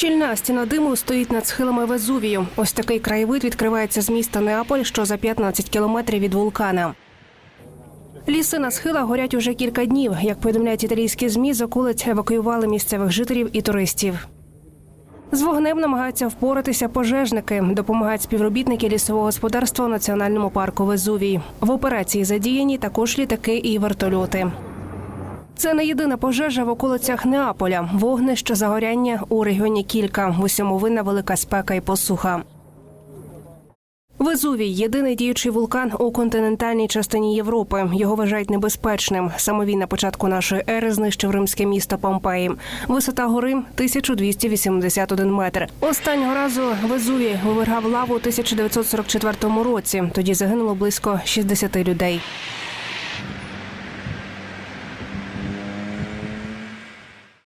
Щільна стіна диму стоїть над схилами Везувію. Ось такий краєвид відкривається з міста Неаполь, що за 15 кілометрів від вулкана. Ліси на схилах горять уже кілька днів. Як повідомляють італійські змі, з околиць евакуювали місцевих жителів і туристів. З вогнем намагаються впоратися пожежники. Допомагають співробітники лісового господарства у національному парку Везувій. В операції задіяні також літаки і вертольоти. Це не єдина пожежа в околицях Неаполя. Вогнище загоряння у регіоні кілька. В усьому винна велика спека і посуха. Везувій єдиний діючий вулкан у континентальній частині Європи. Його вважають небезпечним. Саме він на початку нашої ери знищив римське місто Помпеї. Висота гори 1281 метр. Останнього разу Везувій вивергав лаву у 1944 році. Тоді загинуло близько 60 людей.